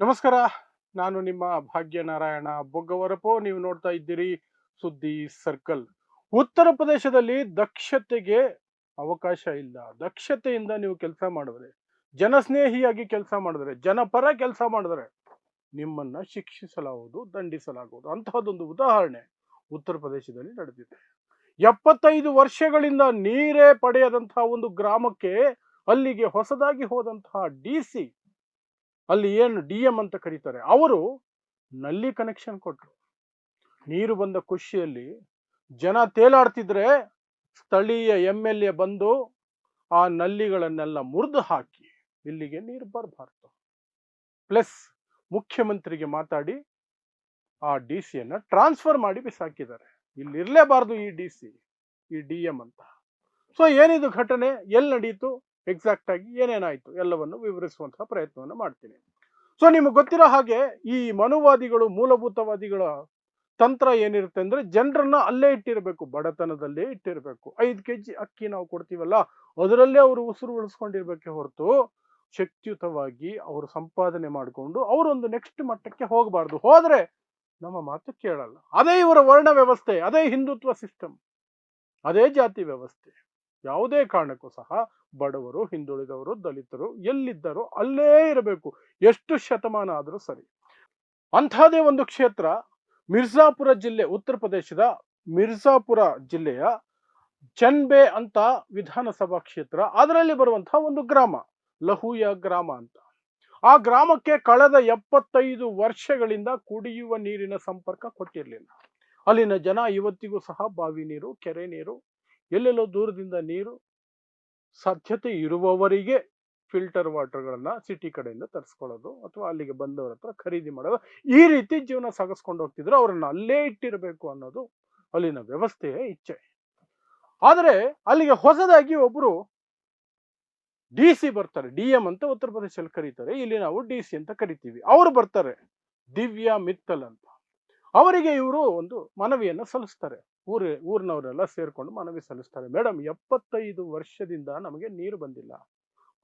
ನಮಸ್ಕಾರ. ನಾನು ನಿಮ್ಮ ಭಾಗ್ಯನಾರಾಯಣ ಬೊಗ್ಗವರಪೋ. ನೀವು ನೋಡ್ತಾ ಇದ್ದೀರಿ ಸುದ್ದಿ ಸರ್ಕಲ್. ಉತ್ತರ ಪ್ರದೇಶದಲ್ಲಿ ದಕ್ಷತೆಗೆ ಅವಕಾಶ ಇಲ್ಲ. ದಕ್ಷತೆಯಿಂದ ನೀವು ಕೆಲಸ ಮಾಡಿದ್ರೆ, ಜನಸ್ನೇಹಿಯಾಗಿ ಕೆಲಸ ಮಾಡಿದ್ರೆ, ಜನಪರ ಕೆಲಸ ಮಾಡಿದ್ರೆ ನಿಮ್ಮನ್ನ ಶಿಕ್ಷಿಸಲಾಗುವುದು, ದಂಡಿಸಲಾಗುವುದು. ಅಂತಹದೊಂದು ಉದಾಹರಣೆ ಉತ್ತರ ಪ್ರದೇಶದಲ್ಲಿ ನಡೆದಿದೆ. ಎಪ್ಪತ್ತೈದು ವರ್ಷಗಳಿಂದ ನೀರೇ ಪಡೆಯದಂತಹ ಒಂದು ಗ್ರಾಮಕ್ಕೆ ಅಲ್ಲಿಗೆ ಹೊಸದಾಗಿ ಹೋದಂತಹ ಡಿ ಸಿ ಅಲ್ಲಿ ಏನು ಡಿ ಎಂ ಅಂತ ಕರೀತಾರೆ. ಅವರು ನಲ್ಲಿ ಕನೆಕ್ಷನ್ ಕೊಟ್ಟರು ನೀರು ಬಂದ ಖುಷಿಯಲ್ಲಿ ಜನ ತೇಲಾಡ್ತಿದ್ರೆ ಸ್ಥಳೀಯ ಎಂ ಎಲ್ ಎ ಬಂದು ಆ ನಲ್ಲಿಗಳನ್ನೆಲ್ಲ ಮುರಿದು ಹಾಕಿ ಇಲ್ಲಿಗೆ ನೀರು ಬರಬಾರ್ದು. ಪ್ಲಸ್ ಮುಖ್ಯಮಂತ್ರಿಗೆ ಮಾತಾಡಿ ಆ ಡಿ ಸಿಯನ್ನು ಟ್ರಾನ್ಸ್ಫರ್ ಮಾಡಿ ಬಿಸಾಕಿದ್ದಾರೆ. ಇಲ್ಲಿ ಇರಲೇಬಾರ್ದು ಈ ಡಿ ಸಿ, ಈ ಡಿ ಎಂ ಅಂತ. ಸೊ ಏನಿದು ಘಟನೆ? ಎಲ್ಲಿ ನಡೀತು? ಎಕ್ಸಾಕ್ಟ್ ಆಗಿ ಏನೇನಾಯ್ತು ಎಲ್ಲವನ್ನು ವಿವರಿಸುವಂತಹ ಪ್ರಯತ್ನವನ್ನು ಮಾಡ್ತೀನಿ. ಸೊ ನಿಮಗೆ ಗೊತ್ತಿರೋ ಹಾಗೆ ಈ ಮನುವಾದಿಗಳು, ಮೂಲಭೂತವಾದಿಗಳ ತಂತ್ರ ಏನಿರುತ್ತೆ ಅಂದ್ರೆ ಜನರನ್ನ ಅಲ್ಲೇ ಇಟ್ಟಿರಬೇಕು, ಬಡತನದಲ್ಲೇ ಇಟ್ಟಿರಬೇಕು. ಐದು ಕೆ ಜಿ ಅಕ್ಕಿ ನಾವು ಕೊಡ್ತೀವಲ್ಲ, ಅದರಲ್ಲೇ ಅವರು ಉಸಿರು ಉಳಿಸ್ಕೊಂಡಿರ್ಬೇಕೆ ಹೊರತು ಶಕ್ತಿಯುತವಾಗಿ ಅವರು ಸಂಪಾದನೆ ಮಾಡಿಕೊಂಡು ಅವರೊಂದು ನೆಕ್ಸ್ಟ್ ಮಟ್ಟಕ್ಕೆ ಹೋಗಬಾರ್ದು. ಹೋದ್ರೆ ನಮ್ಮ ಮಾತು ಕೇಳಲ್ಲ. ಅದೇ ಇವರ ವರ್ಣ ವ್ಯವಸ್ಥೆ, ಅದೇ ಹಿಂದುತ್ವ ಸಿಸ್ಟಮ್ ಅದೇ ಜಾತಿ ವ್ಯವಸ್ಥೆ, ಯಾವುದೇ ಕಾರಣಕ್ಕೂ ಸಹ ಬಡವರು, ಹಿಂದುಳಿದವರು, ದಲಿತರು ಎಲ್ಲಿದ್ದರೋ ಅಲ್ಲೇ ಇರಬೇಕು. ಎಷ್ಟು ಶತಮಾನ ಆದರೂ ಸರಿ. ಅಂಥದೇ ಒಂದು ಕ್ಷೇತ್ರ ಮಿರ್ಜಾಪುರ ಜಿಲ್ಲೆ, ಉತ್ತರ ಪ್ರದೇಶದ ಮಿರ್ಜಾಪುರ ಜಿಲ್ಲೆಯ ಚನ್ಬೆ ಅಂತ ವಿಧಾನಸಭಾ ಕ್ಷೇತ್ರ. ಅದರಲ್ಲಿ ಬರುವಂತಹ ಒಂದು ಗ್ರಾಮ, ಲಹುಯ ಗ್ರಾಮ ಅಂತ. ಆ ಗ್ರಾಮಕ್ಕೆ ಕಳೆದ ಎಪ್ಪತ್ತೈದು ವರ್ಷಗಳಿಂದ ಕುಡಿಯುವ ನೀರಿನ ಸಂಪರ್ಕ ಕೊಟ್ಟಿರಲಿಲ್ಲ. ಅಲ್ಲಿನ ಜನ ಇವತ್ತಿಗೂ ಸಹ ಬಾವಿ ನೀರು, ಕೆರೆ ನೀರು, ಎಲ್ಲೆಲ್ಲೋ ದೂರದಿಂದ ನೀರು ಸಾಧ್ಯತೆ ಇರುವವರಿಗೆ ಫಿಲ್ಟರ್ ವಾಟರ್ಗಳನ್ನ ಸಿಟಿ ಕಡೆಯಿಂದ ತರಿಸ್ಕೊಳ್ಳೋದು ಅಥವಾ ಅಲ್ಲಿಗೆ ಬಂದವರ ಹತ್ರ ಖರೀದಿ ಮಾಡೋದು. ಈ ರೀತಿ ಜೀವನ ಸಾಗಿಸ್ಕೊಂಡು ಹೋಗ್ತಿದ್ರು. ಅವರನ್ನು ಅಲ್ಲೇ ಇಟ್ಟಿರಬೇಕು ಅನ್ನೋದು ಅಲ್ಲಿನ ವ್ಯವಸ್ಥೆಯ ಇಚ್ಛೆ. ಆದರೆ ಅಲ್ಲಿಗೆ ಹೊಸದಾಗಿ ಒಬ್ರು ಡಿ ಸಿ ಬರ್ತಾರೆ. ಡಿ ಎಂ ಅಂತ ಉತ್ತರ ಪ್ರದೇಶದಲ್ಲಿ ಕರೀತಾರೆ. ಇಲ್ಲಿ ನಾವು ಡಿ ಸಿ ಅಂತ ಕರಿತೀವಿ. ಅವರು ಬರ್ತಾರೆ. ದಿವ್ಯಾ ಮಿತ್ತಲ್ ಅಂತ. ಅವರಿಗೆ ಇವರು ಒಂದು ಮನವಿಯನ್ನು ಸಲ್ಲಿಸ್ತಾರೆ. ಊರ, ಊರಿನವರೆಲ್ಲ ಸೇರ್ಕೊಂಡು ಮನವಿ ಸಲ್ಲಿಸ್ತಾರೆ. ಮೇಡಮ್ ಎಪ್ಪತ್ತೈದು ವರ್ಷದಿಂದ ನಮಗೆ ನೀರು ಬಂದಿಲ್ಲ.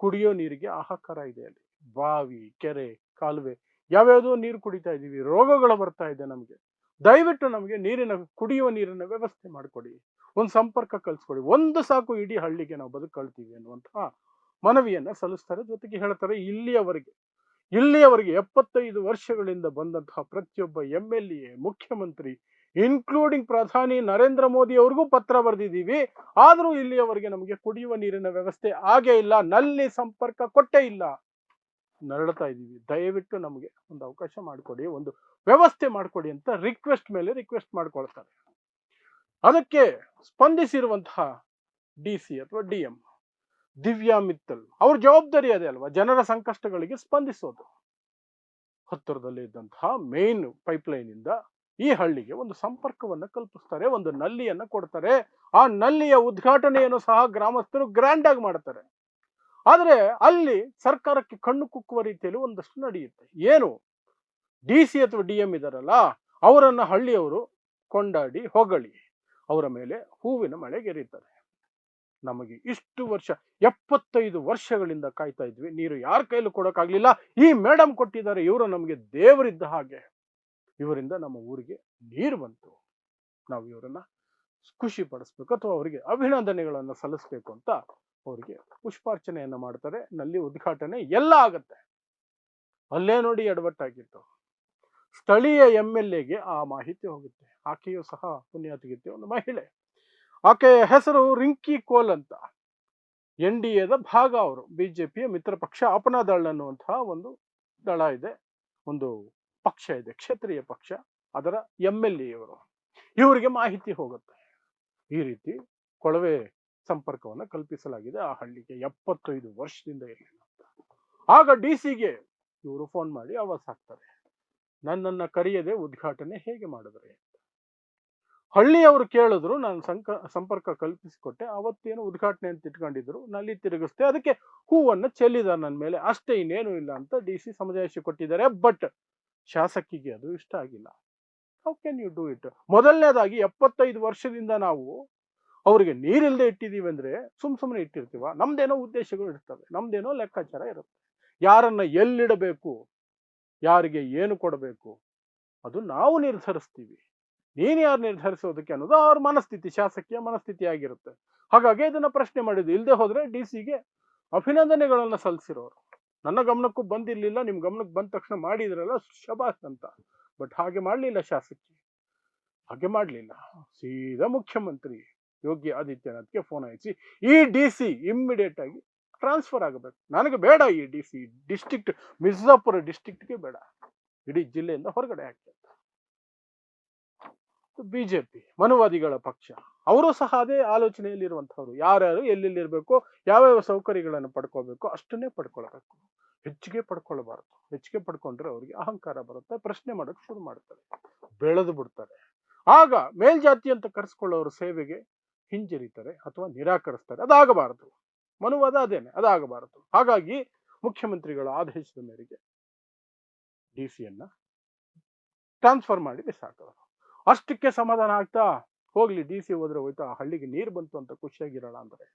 ಕುಡಿಯೋ ನೀರಿಗೆ ಆಹಾಕಾರ ಇದೆ ಅಲ್ಲಿ. ಬಾವಿ, ಕೆರೆ, ಕಾಲುವೆ, ಯಾವ್ಯಾವುದೋ ನೀರು ಕುಡಿತಾ ಇದ್ದೀವಿ. ರೋಗಗಳು ಬರ್ತಾ ಇದೆ ನಮಗೆ. ದಯವಿಟ್ಟು ನಮಗೆ ನೀರಿನ, ಕುಡಿಯುವ ನೀರಿನ ವ್ಯವಸ್ಥೆ ಮಾಡಿಕೊಡಿ. ಒಂದು ಸಂಪರ್ಕ ಕಲ್ಸ್ಕೊಡಿ. ಒಂದು ಸಾಕು ಇಡೀ ಹಳ್ಳಿಗೆ ನಾವು ಬದುಕಳ್ತೀವಿ ಅನ್ನುವಂತಹ ಮನವಿಯನ್ನು ಸಲ್ಲಿಸ್ತಾರೆ ಜೊತೆಗೆ ಹೇಳ್ತಾರೆ ಇಲ್ಲಿಯವರೆಗೆ. ಇಲ್ಲಿಯವರೆಗೆ ಎಪ್ಪತ್ತೈದು ವರ್ಷಗಳಿಂದ ಬಂದಂತಹ ಪ್ರತಿಯೊಬ್ಬ ಎಂ ಎಲ್ ಎ, ಮುಖ್ಯಮಂತ್ರಿ ಇನ್ಕ್ಲೂಡಿಂಗ್ ಪ್ರಧಾನಿ ನರೇಂದ್ರ ಮೋದಿ ಅವ್ರಿಗೂ ಪತ್ರ ಬರೆದಿದ್ದೀವಿ. ಆದರೂ ಇಲ್ಲಿಯವರೆಗೆ ನಮಗೆ ಕುಡಿಯುವ ನೀರಿನ ವ್ಯವಸ್ಥೆ ಆಗೇ ಇಲ್ಲ, ನಲ್ಲಿ ಸಂಪರ್ಕ ಕೊಟ್ಟೇ ಇಲ್ಲ. ನರಳ್ತಾ ಇದ್ದೀವಿ. ದಯವಿಟ್ಟು ನಮಗೆ ಒಂದು ಅವಕಾಶ ಮಾಡಿಕೊಡಿ, ಒಂದು ವ್ಯವಸ್ಥೆ ಮಾಡಿಕೊಡಿ ಅಂತ ರಿಕ್ವೆಸ್ಟ್ ಮೇಲೆ ರಿಕ್ವೆಸ್ಟ್ ಮಾಡ್ಕೊಳ್ತಾರೆ. ಅದಕ್ಕೆ ಸ್ಪಂದಿಸಿರುವಂತಹ ಡಿ ಸಿ ಅಥವಾ ಡಿ ಎಂ ದಿವ್ಯಾ ಮಿತ್ತಲ್, ಅವ್ರ ಜವಾಬ್ದಾರಿ ಅದೇ ಅಲ್ವಾ? ಜನರ ಸಂಕಷ್ಟಗಳಿಗೆ ಸ್ಪಂದಿಸೋದು. ಹತ್ತಿರದಲ್ಲಿ ಇದ್ದಂತಹ ಮೇನ್ ಪೈಪ್ಲೈನ್ ಇಂದ ಈ ಹಳ್ಳಿಗೆ ಒಂದು ಸಂಪರ್ಕವನ್ನು ಕಲ್ಪಿಸ್ತಾರೆ, ಒಂದು ನಲ್ಲಿಯನ್ನು ಕೊಡ್ತಾರೆ. ಆ ನಲ್ಲಿಯ ಉದ್ಘಾಟನೆಯನ್ನು ಸಹ ಗ್ರಾಮಸ್ಥರು ಗ್ರ್ಯಾಂಡ್ ಆಗಿ ಮಾಡ್ತಾರೆ. ಆದರೆ ಅಲ್ಲಿ ಸರ್ಕಾರಕ್ಕೆ ಕಣ್ಣು ಕುಕ್ಕುವ ರೀತಿಯಲ್ಲಿ ಒಂದಷ್ಟು ನಡೆಯುತ್ತೆ. ಏನು? ಡಿ ಸಿ ಅಥವಾ ಡಿ ಎಂ ಇದಾರಲ್ಲ, ಅವರನ್ನ ಹಳ್ಳಿಯವರು ಕೊಂಡಾಡಿ ಹೊಗಳಿ, ಅವರ ಮೇಲೆ ಹೂವಿನ ಮಳೆಗೆರೀತಾರೆ ನಮಗೆ ಇಷ್ಟು ವರ್ಷ, ಎಪ್ಪತ್ತೈದು ವರ್ಷಗಳಿಂದ ಕಾಯ್ತಾ ಇದ್ವಿ. ನೀರು ಯಾರ ಕೈಲೂ ಕೊಡೋಕ್ಕಾಗ್ಲಿಲ್ಲ. ಈ ಮೇಡಮ್ ಕೊಟ್ಟಿದ್ದಾರೆ, ಇವರು ನಮಗೆ ದೇವರಿದ್ದ ಹಾಗೆ. ಇವರಿಂದ ನಮ್ಮ ಊರಿಗೆ ನೀರು ಬಂತು. ನಾವು ಇವರನ್ನ ಖುಷಿ ಪಡಿಸ್ಬೇಕು ಅಥವಾ ಅವರಿಗೆ ಅಭಿನಂದನೆಗಳನ್ನು ಸಲ್ಲಿಸ್ಬೇಕು ಅಂತ ಅವರಿಗೆ ಪುಷ್ಪಾರ್ಚನೆಯನ್ನು ಮಾಡ್ತಾರೆ. ನಲ್ಲಿ ಉದ್ಘಾಟನೆ ಎಲ್ಲ ಆಗತ್ತೆ. ಅಲ್ಲೇ ನೋಡಿ ಎಡವಟ್ಟಾಗಿತ್ತು ಸ್ಥಳೀಯ ಎಂ ಎಲ್ ಎಗೆ ಆ ಮಾಹಿತಿ ಹೋಗುತ್ತೆ. ಆಕೆಯು ಸಹ ಪುಣ್ಯಾತಿಗಿತ್ತೆ ಒಂದು ಮಹಿಳೆ. ಆಕೆಯ ಹೆಸರು ರಿಂಕಿ ಕೋಲ್ ಅಂತ. ಎನ್ ಡಿ ಎದ ಭಾಗ ಅವರು. ಬಿಜೆಪಿಯ ಮಿತ್ರ ಪಕ್ಷ ಅಪನಾ ದಳ ಅನ್ನುವಂತಹ ಒಂದು ದಳ ಇದೆ. ಒಂದು ಪಕ್ಷ ಇದೆ, ಕ್ಷೇತ್ರೀಯ ಪಕ್ಷ, ಅದರ ಎಂ ಎಲ್ ಎ ಇವರು ಇವರಿಗೆ ಮಾಹಿತಿ ಹೋಗುತ್ತೆ. ಈ ರೀತಿ ಕೊಳವೆ ಸಂಪರ್ಕವನ್ನು ಕಲ್ಪಿಸಲಾಗಿದೆ ಆ ಹಳ್ಳಿಗೆ ಎಪ್ಪತ್ತೈದು ವರ್ಷದಿಂದ ಇರಲಿಲ್ಲ ಆಗ ಡಿ ಸಿಗೆ ಇವರು ಫೋನ್ ಮಾಡಿ ಆವಾಸ್ ಹಾಕ್ತಾರೆ. ನನ್ನನ್ನ ಕರೆಯದೆ ಉದ್ಘಾಟನೆ ಹೇಗೆ ಮಾಡಿದ್ರೆ ಹಳ್ಳಿಯವರು ಕೇಳಿದ್ರು, ನಾನು ಸಂಕ, ಸಂಪರ್ಕ ಕಲ್ಪಿಸಿಕೊಟ್ಟೆ. ಅವತ್ತೇನು ಉದ್ಘಾಟನೆ ಅಂತ ಇಟ್ಕೊಂಡಿದ್ರು, ನಲ್ಲಿ ತಿರುಗಿಸ್ತೆ ಅದಕ್ಕೆ ಹೂವನ್ನು ಚೆಲ್ಲಿದ ನನ್ನ ಮೇಲೆ. ಅಷ್ಟೇ ಇನ್ನೇನು ಇಲ್ಲ ಅಂತ ಡಿ ಸಿ ಸಮಜಾಯಿಸಿ ಕೊಟ್ಟಿದ್ದಾರೆ. ಬಟ್ ಶಾಸಕಿಗೆ ಅದು ಇಷ್ಟ ಆಗಿಲ್ಲ. How can you do it ಮೊದಲನೇದಾಗಿ ಎಪ್ಪತ್ತೈದು ವರ್ಷದಿಂದ ನಾವು ಅವರಿಗೆ ನೀರಿಲ್ಲದೆ ಇಟ್ಟಿದ್ದೀವಿ ಅಂದ್ರೆ ಸುಮ್ ಸುಮ್ಮನೆ ಇಟ್ಟಿರ್ತೀವ. ನಮ್ದೇನೋ ಉದ್ದೇಶಗಳು ಇರ್ತವೆ. ನಮ್ದೇನೋ ಲೆಕ್ಕಾಚಾರ ಇರುತ್ತೆ. ಯಾರನ್ನ ಎಲ್ಲಿಡಬೇಕು? ಯಾರಿಗೆ ಏನು ಕೊಡಬೇಕು? ಅದು ನಾವು ನಿರ್ಧರಿಸ್ತೀವಿ. ನೀನು ಯಾರು ನಿರ್ಧರಿಸೋದಕ್ಕೆ ಅನ್ನೋದು ಅವ್ರ ಮನಸ್ಥಿತಿ, ಶಾಸಕೀಯ ಮನಸ್ಥಿತಿ ಆಗಿರುತ್ತೆ. ಹಾಗಾಗಿ ಇದನ್ನ ಪ್ರಶ್ನೆ ಮಾಡಿದ್ದು. ಇಲ್ಲದೆ ಹೋದ್ರೆ ಡಿ ಸಿಗೆ ಅಭಿನಂದನೆಗಳನ್ನ ಸಲ್ಲಿಸಿರೋರು. ನನ್ನ ಗಮನಕ್ಕೂ ಬಂದಿರಲಿಲ್ಲ ನಿಮ್ಮ ಗಮನಕ್ಕೆ ಬಂದ ತಕ್ಷಣ ಮಾಡಿದ್ರಲ್ಲ ಶಬಾಸ್ ಅಂತ. ಬಟ್ ಹಾಗೆ ಮಾಡಲಿಲ್ಲ ಶಾಸಕಿ. ಹಾಗೆ ಮಾಡಲಿಲ್ಲ. ಸೀದಾ ಮುಖ್ಯಮಂತ್ರಿ ಯೋಗಿ ಆದಿತ್ಯನಾಥ್ಗೆ ಫೋನ್ ಹಚ್ಚಿ ಈ ಡಿ ಸಿ ಇಮ್ಮಿಡಿಯೇಟ್ ಆಗಿ ಟ್ರಾನ್ಸ್ಫರ್ ಆಗಬೇಕು. ನನಗೆ ಬೇಡ ಈ ಡಿ ಸಿ ಡಿಸ್ಟಿಕ್ಟ್ ಮಿರ್ಜಾಪುರ ಡಿಸ್ಟಿಕ್ಟ್ಗೆ ಬೇಡ. ಇಡೀ ಜಿಲ್ಲೆಯಿಂದ ಹೊರಗಡೆ ಹಾಕಿ ಬಿಜೆಪಿ ಮನುವಾದಿಗಳ ಪಕ್ಷ. ಅವರು ಸಹ ಅದೇ ಆಲೋಚನೆಯಲ್ಲಿ ಇರುವಂತಹವ್ರು ಯಾರ್ಯಾರು ಎಲ್ಲೆಲ್ಲಿ ಇರಬೇಕು ಯಾವ್ಯಾವ ಸೌಕರ್ಯಗಳನ್ನು ಪಡ್ಕೋಬೇಕು ಅಷ್ಟನ್ನೇ ಪಡ್ಕೊಳ್ಬೇಕು ಹೆಚ್ಚಿಗೆ ಪಡ್ಕೊಳ್ಬಾರ್ದು ಹೆಚ್ಚಿಗೆ ಪಡ್ಕೊಂಡ್ರೆ ಅವರಿಗೆ ಅಹಂಕಾರ ಬರುತ್ತೆ, ಪ್ರಶ್ನೆ ಮಾಡಕ್ ಶುರು ಮಾಡ್ತಾರೆ. ಬೆಳೆದು ಬಿಡ್ತಾರೆ. ಆಗ ಮೇಲ್ಜಾತಿ ಅಂತ ಕರೆಸ್ಕೊಳ್ಳೋರ ಸೇವೆಗೆ ಹಿಂಜರಿತಾರೆ ಅಥವಾ ನಿರಾಕರಿಸ್ತಾರೆ. ಅದಾಗಬಾರದು. ಮನುವಾದ ಅದೇನೆ, ಅದಾಗಬಾರದು. ಹಾಗಾಗಿ ಮುಖ್ಯಮಂತ್ರಿಗಳ ಆದೇಶದ ಮೇರೆಗೆ ಡಿ ಸಿಯನ್ನ ಟ್ರಾನ್ಸ್ಫರ್ ಮಾಡಿ ಬಿಸಾಕಿದ್ರು ಅಷ್ಟಕ್ಕೆ ಸಮಾಧಾನ ಆಗ್ತಾ ಹೋಗ್ಲಿ, ಡಿ ಸಿ ಹೋದ್ರೆ ಹೋಯ್ತಾ, ಹಳ್ಳಿಗೆ ನೀರು ಬಂತು ಅಂತ ಖುಷಿಯಾಗಿರೋಣ ಅಂದ್ರೆ.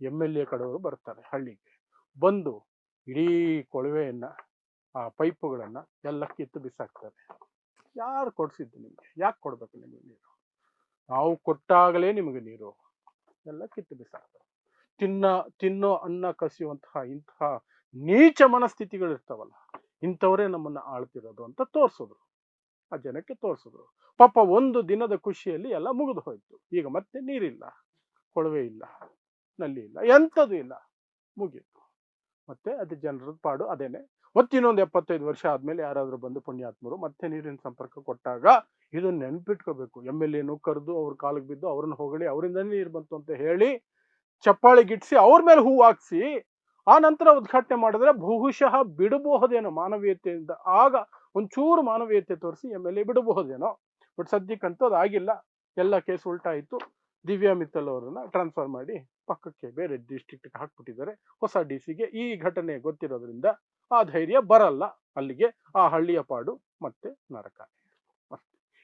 ಎಂ ಎಲ್ ಎ ಕಡೆಯವರು ಬರ್ತಾರೆ ಹಳ್ಳಿಗೆ. ಬಂದು ಇಡೀ ಕೊಳವೆಯನ್ನ, ಆ ಪೈಪುಗಳನ್ನ ಎಲ್ಲ ಕಿತ್ತು ಬಿಸಾಕ್ತಾರೆ. ಯಾರು ಕೊಡ್ಸಿದ್ದು ನಿಮ್ಗೆ? ಯಾಕೆ ಕೊಡ್ಬೇಕು ನಿಮಗೆ ನೀರು? ನಾವು ಕೊಟ್ಟಾಗಲೇ ನಿಮಗೆ ನೀರು. ಎಲ್ಲ ಕಿತ್ತು ಬಿಸಾಕ್ತಾರೆ. ತಿನ್ನ, ತಿನ್ನೋ ಅನ್ನ ಕಸಿಯುವಂತಹ ಇಂತಹ ನೀಚ ಮನಸ್ಥಿತಿಗಳು ಇರ್ತಾವಲ್ಲ ಇಂಥವರೇ ನಮ್ಮನ್ನ ಆಳ್ತಿರೋದು ಅಂತ ತೋರ್ಸಿದ್ರು. ಆ ಜನಕ್ಕೆ ತೋರಿಸಿದ್ರು. ಪಾಪ ಒಂದು ದಿನದ ಖುಷಿಯಲ್ಲಿ ಎಲ್ಲ ಮುಗಿದು ಹೋಯ್ತು. ಈಗ ಮತ್ತೆ ನೀರಿಲ್ಲ, ಕೊಳವೆ ಇಲ್ಲ, ನಲ್ಲಿ ಇಲ್ಲ ಎಂಥದ್ದು ಇಲ್ಲ, ಮುಗೀತು. ಮತ್ತೆ ಅದು ಜನರ ಪಾಡು ಅದೇನೆ. ಮತ್ತಿನ್ನೊಂದು ಎಪ್ಪತ್ತೈದು ವರ್ಷ ಆದ್ಮೇಲೆ ಯಾರಾದರೂ ಬಂದು ಪುಣ್ಯಾತ್ಮರು ಮತ್ತೆ ನೀರಿನ ಸಂಪರ್ಕ ಕೊಟ್ಟಾಗ ಇದನ್ನು ನೆನ್ಪಿಟ್ಕೋಬೇಕು. ಎಂ ಎಲ್ ಎನು ಕರೆದು ಅವ್ರ ಕಾಲಿಗೆ ಬಿದ್ದು ಅವ್ರನ್ನ ಹೊಗಳಿ ಅವರಿಂದನೇ ನೀರು ಬಂತು ಅಂತ ಹೇಳಿ ಚಪ್ಪಾಳಿ ಗಿಟ್ಸಿ ಅವ್ರ ಮೇಲೆ ಹೂ ಹಾಕ್ಸಿ ಆ ನಂತರ ಉದ್ಘಾಟನೆ ಮಾಡಿದ್ರೆ ಬಹುಶಃ ಬಿಡಬಹುದೇನೋ ಮಾನವೀಯತೆಯಿಂದ. ಆಗ ಒಂಚೂರು ಮಾನವೀಯತೆ ತೋರಿಸಿ ಎಂ ಎಲ್ ಎ ಬಿಡಬಹುದೇನೋ, ಬಟ್ ಸದ್ಯಕ್ಕಂತೂ ಅದಾಗಿಲ್ಲ ಎಲ್ಲ ಕೇಸ್ ಉಲ್ಟಾಯಿತು ದಿವ್ಯಾ ಮಿತ್ತಲ್ ಅವರನ್ನ ಟ್ರಾನ್ಸ್ಫರ್ ಮಾಡಿ ಪಕ್ಕಕ್ಕೆ ಬೇರೆ ಡಿಸ್ಟ್ರಿಕ್ಟ್ಗೆ ಹಾಕ್ಬಿಟ್ಟಿದ್ದಾರೆ. ಹೊಸ ಡಿ ಸಿಗೆ ಈ ಘಟನೆ ಗೊತ್ತಿರೋದ್ರಿಂದ ಆ ಧೈರ್ಯ ಬರಲ್ಲ ಅಲ್ಲಿಗೆ. ಆ ಹಳ್ಳಿಯ ಪಾಡು ಮತ್ತೆ ನರಕ.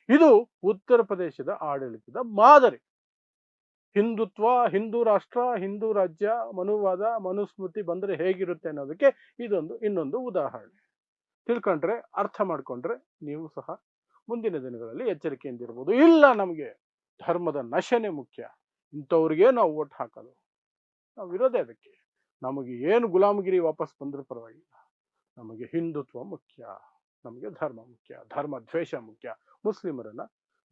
ಇದು ಉತ್ತರ ಪ್ರದೇಶದ ಆಡಳಿತದ ಮಾದರಿ. ಹಿಂದುತ್ವ, ಹಿಂದೂ ರಾಷ್ಟ್ರ, ಹಿಂದೂ ರಾಜ್ಯ, ಮನುವಾದ, ಮನುಸ್ಮೃತಿ ಬಂದರೆ ಹೇಗಿರುತ್ತೆ ಅನ್ನೋದಕ್ಕೆ ಇದೊಂದು, ಇನ್ನೊಂದು ಉದಾಹರಣೆ. ತಿಳ್ಕೊಂಡ್ರೆ, ಅರ್ಥ ಮಾಡ್ಕೊಂಡ್ರೆ ನೀವು ಸಹ ಮುಂದಿನ ದಿನಗಳಲ್ಲಿ ಎಚ್ಚರಿಕೆಯಿಂದ ಇರ್ಬೋದು. ಇಲ್ಲ ನಮಗೆ ಧರ್ಮದ ನಶೆನೇ ಮುಖ್ಯ. ಇಂಥವ್ರಿಗೆ ನಾವು ಓಟ್ ಹಾಕೋದು. ನಾವು ಇರೋದೇ ಅದಕ್ಕೆ. ನಮಗೆ ಏನು ಗುಲಾಮಗಿರಿ ವಾಪಸ್ ಬಂದರೂ ಪರವಾಗಿಲ್ಲ. ನಮಗೆ ಹಿಂದುತ್ವ ಮುಖ್ಯ. ನಮಗೆ ಧರ್ಮ ಮುಖ್ಯ. ಧರ್ಮ ದ್ವೇಷ ಮುಖ್ಯ. ಮುಸ್ಲಿಮರನ್ನ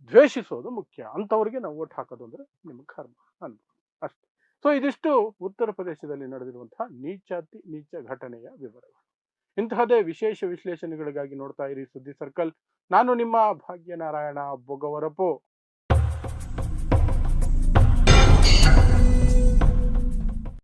ದ್ವೇಷಿಸೋದು ಮುಖ್ಯ. ಅಂಥವ್ರಿಗೆ ನಾವು ಓಟ್ ಹಾಕೋದು ಅಂದರೆ ನಿಮಗೆ ಕರ್ಮ ಅನ್ಬೋದು. ಅಷ್ಟೇ. ಸೊ ಇದಿಷ್ಟು ಉತ್ತರ ಪ್ರದೇಶದಲ್ಲಿ ನಡೆದಿರುವಂತಹ ನೀಚಾತಿ ನೀಚ ಘಟನೆಯ ವಿವರಗಳು. ಇಂತಹದೇ ವಿಶೇಷ ವಿಶ್ಲೇಷಣೆಗಳಿಗಾಗಿ ನೋಡ್ತಾ ಇರಿ ಸುದ್ದಿ ಸರ್ಕಲ್. ನಾನು ನಿಮ್ಮ ಭಾಗ್ಯನಾರಾಯಣ ಬೊಗವರಪು.